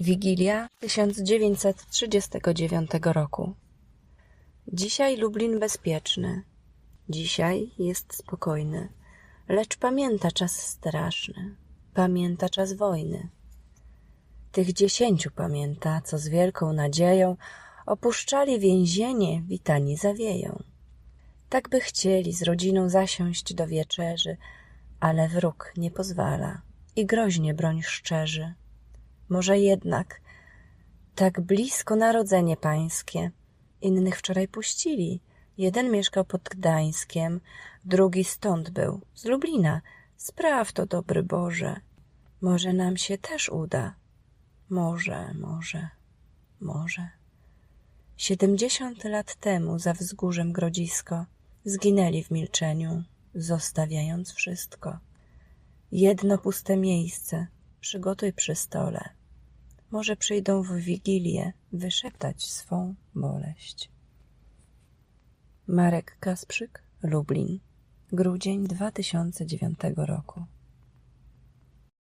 Wigilia 1939 roku. Dzisiaj Lublin bezpieczny. Dzisiaj jest spokojny. Lecz pamięta czas straszny. Pamięta czas wojny. Tych dziesięciu pamięta, co z wielką nadzieją opuszczali więzienie, witani zawieją. Tak by chcieli z rodziną zasiąść do wieczerzy, ale wróg nie pozwala i groźnie broń szczerzy. Może jednak tak blisko narodzenie pańskie. Innych wczoraj puścili. Jeden mieszkał pod Gdańskiem, drugi stąd był, z Lublina. Spraw to, dobry Boże. Może nam się też uda. Może, może, może. Siedemdziesiąt lat temu za wzgórzem Grodzisko zginęli w milczeniu, zostawiając wszystko. Jedno puste miejsce przygotuj przy stole. Może przyjdą w Wigilię wyszeptać swą boleść. Marek Kasprzyk, Lublin, grudzień 2009 roku.